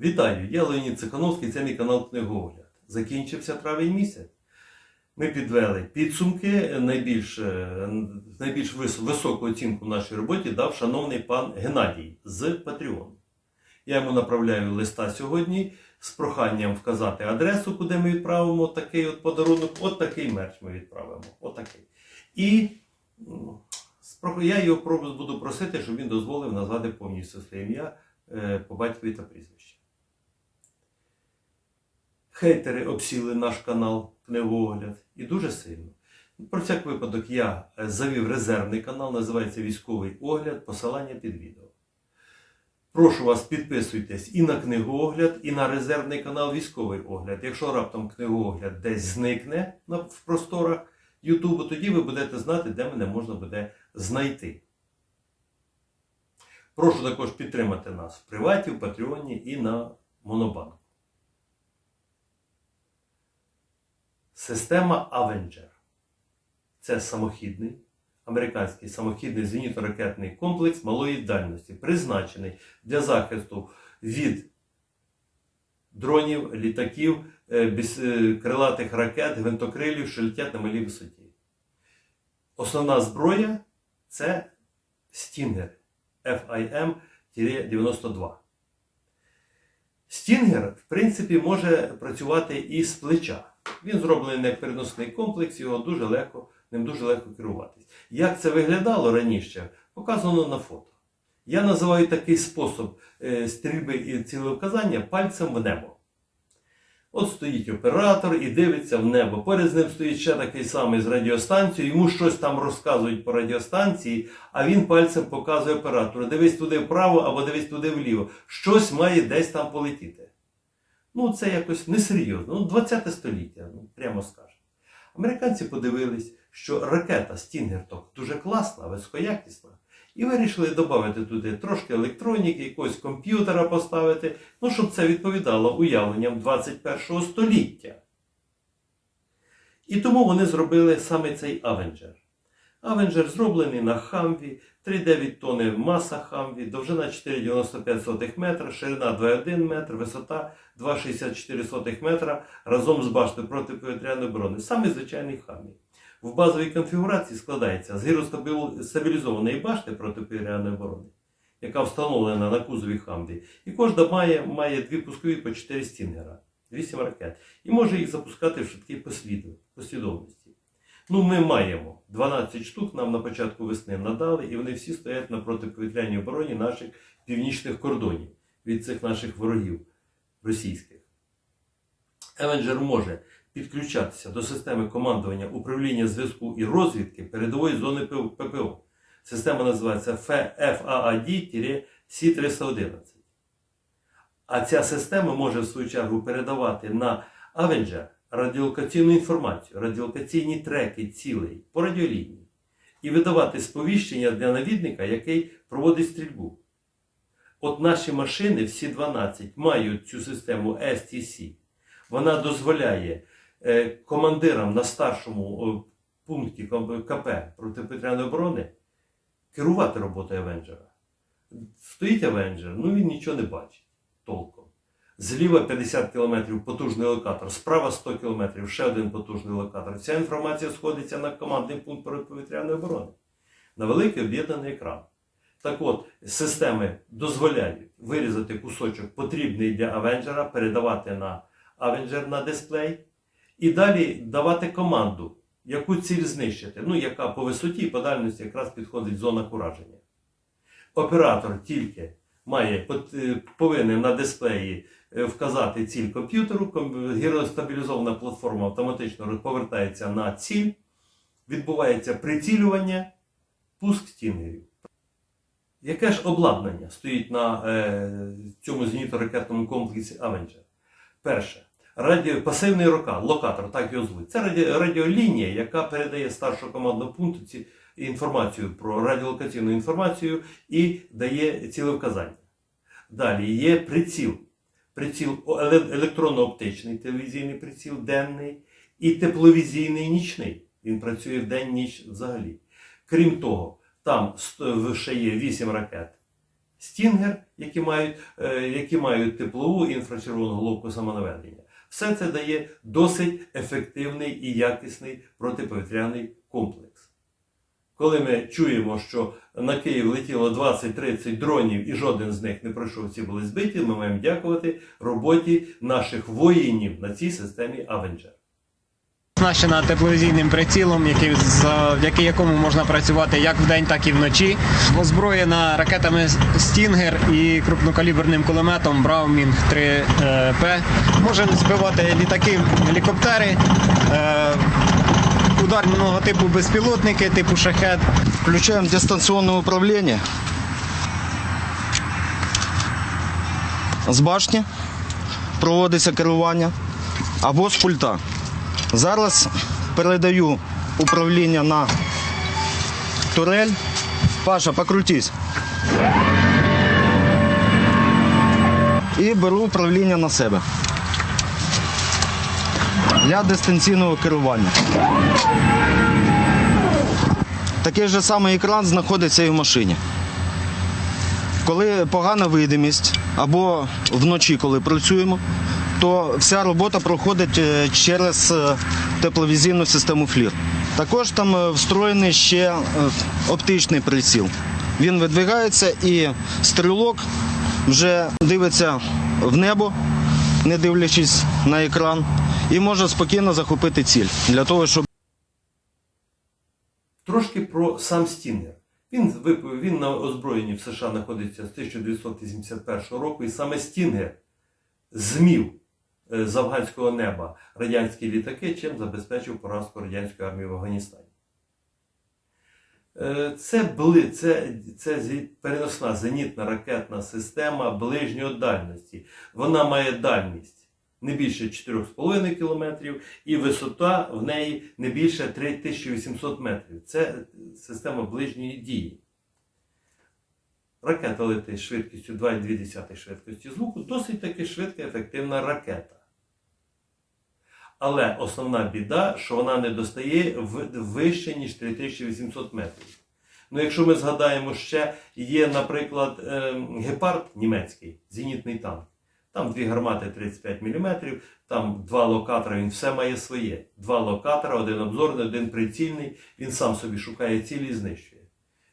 Вітаю! Я Леонід Цихановський, це мій канал Книгоогляд. Закінчився травень місяць. Ми підвели підсумки. Найбільш, е, найбільш високу оцінку нашій роботі дав шановний пан Геннадій з Patreon. Я йому направляю листа сьогодні з проханням вказати адресу, куди ми відправимо такий от подарунок. От такий мерч ми відправимо. От такий. І я його буду просити, щоб він дозволив назвати повністю своє ім'я е, по батькові та прізвищі. Хейтери обсіли наш канал Книгоогляд і дуже сильно. Про всяк випадок я е, завів резервний канал, називається Військовий огляд, посилання під відео. Прошу вас, підписуйтесь і на книгоогляд, і на резервний канал Військовий огляд. Якщо раптом книгоогляд десь зникне в просторах Ютубу, тоді ви будете знати, де мене можна буде знайти. Прошу також підтримати нас в приваті, в Патреоні і на Монобанку. Система Avenger. Це самохідний американський самохідний зенітно-ракетний комплекс малої дальності, призначений для захисту від дронів, літаків, е, е, крилатих ракет, гвинтокрилів, що летять на малій висоті. Основна зброя це Stinger FIM-92. Стінгер, в принципі, може працювати і з плеча. Він зроблений як переносний комплекс, його дуже легко, ним дуже легко керуватись. Як це виглядало раніше, показано на фото. Я називаю такий спосіб е, стрільби і цілевказання пальцем в небо. От стоїть оператор і дивиться в небо. Поряд з ним стоїть ще такий самий з радіостанцією, йому щось там розказують по радіостанції, а він пальцем показує оператору. Дивись туди вправо або дивись туди вліво. Щось має десь там полетіти. Ну, це якось несерйозно. Ну, 20 століття, ну, прямо скажемо. Американці подивились, що ракета Стінгерток дуже класна, високоякісна. І вирішили додати туди трошки електроніки, якогось комп'ютера поставити, ну, щоб це відповідало уявленням 21 століття. І тому вони зробили саме цей Авенджер. Авенджер зроблений на Хамві, 3,9 тонни маса Хамві, довжина 4,95 метра, ширина 2,1 метр, висота 2,64 метра разом з баштою протиповітряної оборони. Саме звичайний Хамві. В базовій конфігурації складається з гіростабілізованої башти протиповітряної оборони, яка встановлена на кузові Хамві. І кожна має, має дві пускові по 4 стінгера, 8 ракет. І може їх запускати в швидкій послідовності. Ну, ми маємо 12 штук, нам на початку весни надали, і вони всі стоять на протиповітряній обороні наших північних кордонів від цих наших ворогів російських. Евенджер може підключатися до системи командування управління зв'язку і розвідки передової зони ППО. Система називається FAAD-C311. А ця система може в свою чергу передавати на Avenger радіолокаційну інформацію, радіолокаційні треки цілей по радіолінії і видавати сповіщення для навідника, який проводить стрільбу. От наші машини, всі 12, мають цю систему STC. Вона дозволяє е, командирам на старшому пункті КП протиповітряної оборони керувати роботою Авенджера. Стоїть Авенджер, ну він нічого не бачить толком. Зліва 50 км потужний локатор, справа 100 км, ще один потужний локатор. Вся інформація сходиться на командний пункт протиповітряної оборони. На великий об'єднаний екран. Так от, системи дозволяють вирізати кусочок, потрібний для Авенджера, передавати на Авенджер на дисплей, і далі давати команду, яку ціль знищити, ну, яка по висоті і по дальності якраз підходить зона ураження. Оператор тільки має, е, повинен на дисплеї вказати ціль комп'ютеру, гіростабілізована платформа автоматично повертається на ціль, відбувається прицілювання, пуск стінгерів. Яке ж обладнання стоїть на е, цьому зенітно-ракетному комплексі Avenger? Перше. Радіо, пасивний рока, локатор, так його звуть. Це раді, радіолінія, яка передає старшого командного пункту ці, інформацію про радіолокаційну інформацію і дає цілевказання. Далі є приціл. Приціл електронно-оптичний телевізійний приціл денний і тепловізійний нічний. Він працює в день ніч взагалі. Крім того, там ще є 8 ракет Стінгер, які мають, е, які мають теплову інфрачервону головку самонаведення. Все це дає досить ефективний і якісний протиповітряний комплекс. Коли ми чуємо, що на Київ летіло 20-30 дронів і жоден з них не пройшов, ці були збиті, ми маємо дякувати роботі наших воїнів на цій системі Avenger. Оснащена тепловізійним прицілом, який, завдяки якому можна працювати як вдень, так і вночі. Озброєна ракетами Стінгер і крупнокаліберним кулеметом Браумінг 3П. Може збивати літаки, гелікоптери, е, ударного типу безпілотники, типу шахет. Включаем дистанционное управление. З башні проводиться керування або з пульта. Зараз передаю управління на турель. Паша, покрутись. І беру управління на себе. Для дистанційного керування. Такий же самий екран знаходиться і в машині. Коли погана видимість або вночі, коли працюємо, то вся робота проходить е, через е, тепловізійну систему FLIR. Також там е, встроєний ще оптичний приціл. Він видвигається і стрілок вже дивиться в небо, не дивлячись на екран, і може спокійно захопити ціль для того, щоб Трошки про сам Стінгер. Він, він на озброєнні в США знаходиться з 1981 року, і саме Стінгер змів е, з афганського неба радянські літаки, чим забезпечив поразку радянської армії в Афганістані. Е, Це, бли, це, це переносна зенітна ракетна система ближньої дальності. Вона має дальність не більше 4,5 кілометрів, і висота в неї не більше 3800 метрів. Це система ближньої дії. Ракета летить швидкістю 2,2 швидкості звуку, досить таки швидка, ефективна ракета. Але основна біда, що вона не достає вище, ніж 3800 метрів. Ну, якщо ми згадаємо ще, є, наприклад, ем, гепард німецький, зенітний танк. Там дві гармати 35 мм, там два локатора, він все має своє. Два локатора, один обзорний, один прицільний, він сам собі шукає цілі і знищує.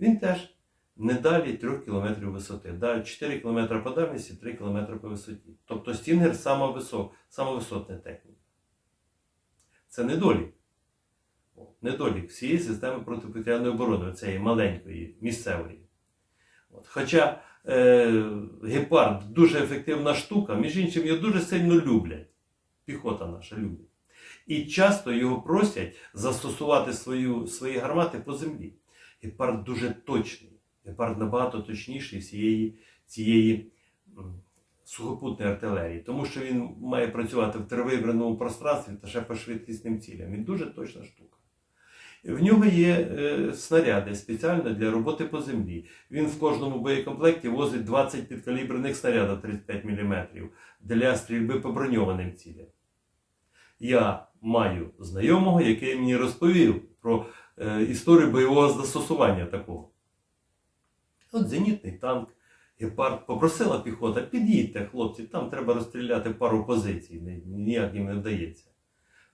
Він теж не далі 3 км висоти. Да, 4 км по дальності, 3 км по висоті. Тобто Стінгер сама, висок, сама висотна техніка. Це недолік. Недолік всієї системи протиповітряної оборони, цієї маленької, місцевої. От. Хоча гепард дуже ефективна штука, між іншим, його дуже сильно люблять. Піхота наша любить. І часто його просять застосувати свою, свої гармати по землі. Гепард дуже точний. Гепард набагато точніший всієї цієї сухопутної артилерії, тому що він має працювати в тривибраному пространстві та ще по швидкісним цілям. Він дуже точна штука. В нього є е, снаряди спеціально для роботи по землі. Він в кожному боєкомплекті возить 20 підкаліберних снарядів 35 мм для стрільби по броньованим цілям. Я маю знайомого, який мені розповів про е, історію бойового застосування такого. От зенітний танк, гепард, попросила піхота, під'їдьте, хлопці, там треба розстріляти пару позицій, ні- ніяк їм не вдається.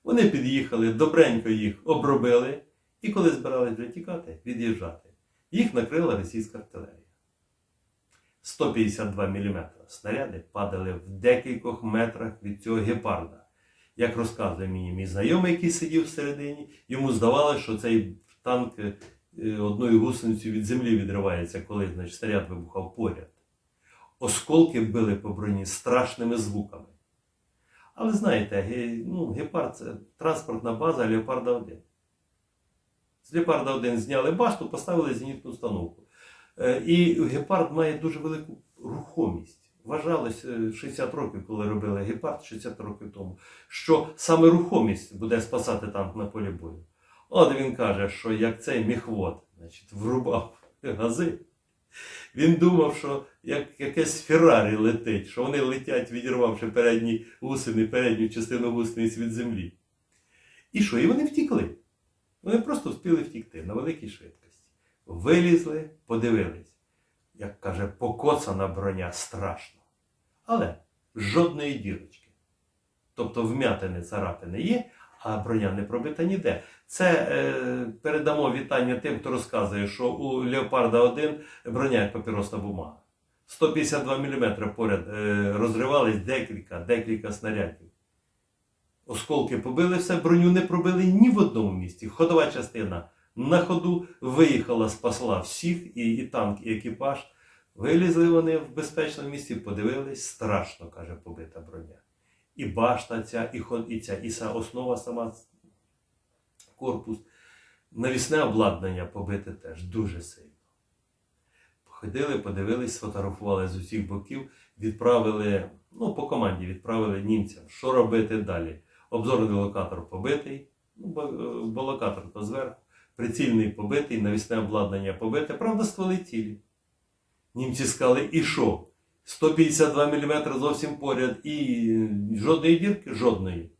Вони під'їхали, добренько їх обробили, і коли збирались вже тікати, від'їжджати, їх накрила російська артилерія. 152 мм снаряди падали в декількох метрах від цього гепарда. Як розказує мені мій знайомий, який сидів всередині, йому здавалося, що цей танк е, одною гусеницею від землі відривається, коли значить, снаряд вибухав поряд. Осколки били по броні страшними звуками. Але знаєте, ну, гепард це транспортна база Леопарда 1. З Леопарда 1 зняли башту, поставили зенітну установку. Е, І гепард має дуже велику рухомість. Вважалось е, 60 років, коли робили гепард 60 років тому, що саме рухомість буде спасати танк на полі бою. От він каже, що як цей міхвод значить, врубав гази, він думав, що як якесь Феррарі летить, що вони летять, відірвавши передні гусини, передню частину гусениць від землі. І що? І вони втікли. Вони просто встигли втікти на великій швидкості. Вилізли, подивились. як каже, покоцана броня страшно. Але жодної дірочки. Тобто вмятини, царапини є, а броня не пробита ніде. Це е, передамо вітання тим, хто розказує, що у Леопарда 1 броня як папіросна бумага. 152 мм поряд е, розривались декілька, декілька снарядів. Осколки побили все, броню не пробили ні в одному місці. Ходова частина на ходу виїхала, спасла всіх, і, і танк, і екіпаж. Вилізли вони в безпечному місці, подивились, страшно, каже, побита броня. І башта ця, і, ход, і ця, і са, основа сама, корпус. Навісне обладнання побите теж дуже сильно. Ходили, подивились, сфотографували з усіх боків, відправили, ну, по команді відправили німцям, що робити далі. Обзорний локатор побитий, ну, бо, е, локатор то зверху, прицільний побитий, навісне обладнання побите, правда, стволи цілі. Німці сказали, і що? 152 мм зовсім поряд, і жодної дірки, жодної.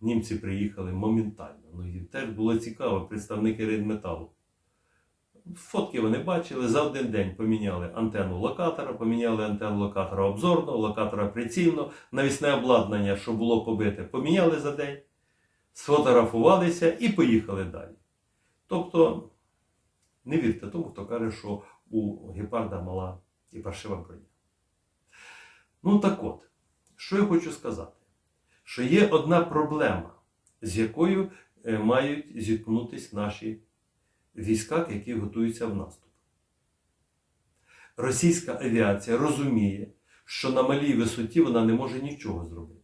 Німці приїхали моментально. Ну, їм теж було цікаво, представники Рейнметалу. Фотки вони бачили, за один день поміняли антенну локатора, поміняли антенну локатора обзорного, локатора прицільного, навісне обладнання, що було побите, поміняли за день, сфотографувалися і поїхали далі. Тобто, не вірте тому, хто каже, що у гепарда мала і паршива броня. Ну так от, що я хочу сказати? Що є одна проблема, з якою е, мають зіткнутися наші війська, які готуються в наступ. Російська авіація розуміє, що на малій висоті вона не може нічого зробити.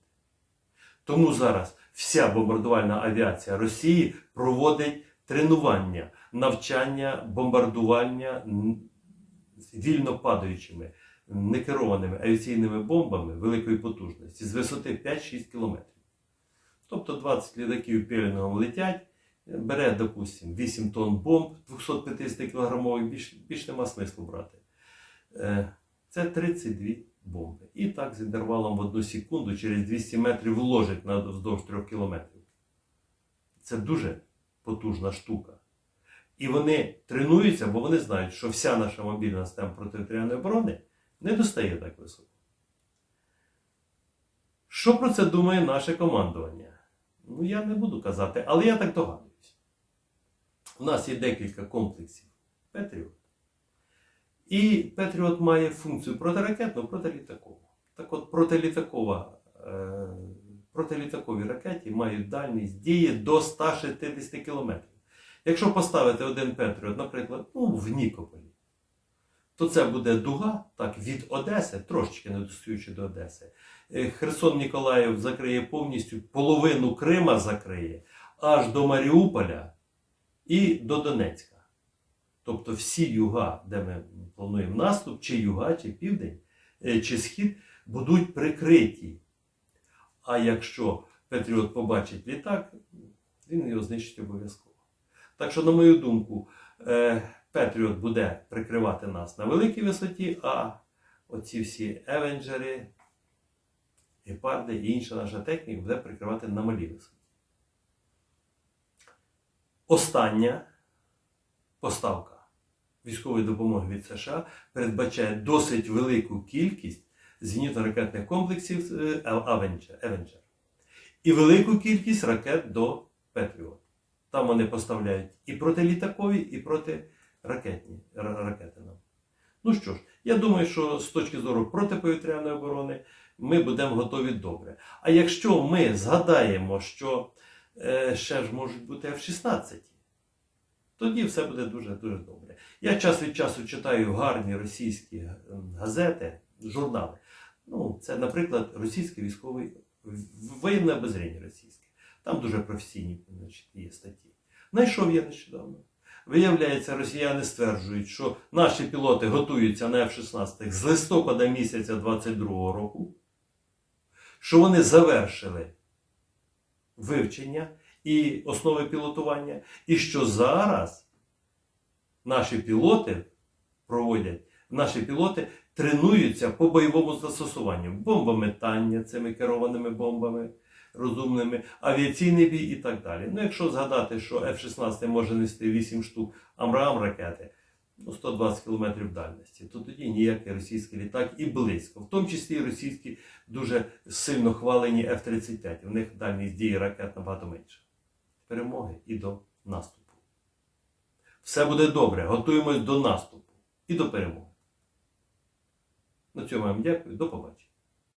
Тому зараз вся бомбардувальна авіація Росії проводить тренування, навчання, бомбардування вільно падаючими, некерованими авіаційними бомбами великої потужності з висоти 5-6 км. Тобто 20 літаків пілінгом летять, бере, допустимо, 8 тонн бомб 250 кілограмових, більш, більш нема смислу брати. Е, Це 32 бомби. І так з інтервалом в одну секунду через 200 метрів вложить на вздовж 3 кілометрів. Це дуже потужна штука. І вони тренуються, бо вони знають, що вся наша мобільна система протитеріальної оборони не достає так високо. Що про це думає наше командування? Ну, я не буду казати, але я так догадуюсь. У нас є декілька комплексів Петріот. І Петріот має функцію протиракетну, протилітакову. Так от протилітакова, е, протилітакові ракети мають дальність дії до 160 км. Якщо поставити один Петріот, наприклад, ну, в Нікополі, то це буде дуга так, від Одеси, трошечки не достаючи до Одеси. Е, Херсон Ніколаїв закриє повністю, половину Крима закриє, аж до Маріуполя і до Донецька. Тобто всі юга, де ми плануємо наступ, чи юга, чи південь, е, чи схід, будуть прикриті. А якщо Петріот побачить літак, він його знищить обов'язково. Так що, на мою думку, е, Петріот буде прикривати нас на великій висоті, а оці всі евенджери, гепарди і інша наша техніка буде прикривати на малій висоті. Остання поставка військової допомоги від США передбачає досить велику кількість зенітно-ракетних комплексів е, Avenger, і велику кількість ракет до Петріот. Там вони поставляють і протилітакові, і протиракетні ракети нам. Ну що ж, я думаю, що з точки зору протиповітряної оборони ми будемо готові добре. А якщо ми згадаємо, що ще ж можуть бути F-16, тоді все буде дуже дуже добре. Я час від часу читаю гарні російські е, газети, журнали. Ну, це, наприклад, російське військове воєнне обозріння російське. Там дуже професійні значить, є статті. Знайшов я нещодавно. Виявляється, росіяни стверджують, що наші пілоти готуються на F-16 з листопада місяця 22-го року, що вони завершили вивчення і основи пілотування, і що зараз наші пілоти проводять, наші пілоти тренуються по бойовому застосуванню. Бомбометання цими керованими бомбами розумними, авіаційний бій і так далі. Ну, якщо згадати, що F-16 може нести 8 штук Амрам ракети, ну, 120 км дальності, то тоді ніякий російський літак і близько. В тому числі і російські дуже сильно хвалені F-35. У них дальність дії ракет набагато менша. Перемоги і до наступу. Все буде добре. Готуємось до наступу і до перемоги. На цьому я вам дякую. До побачення.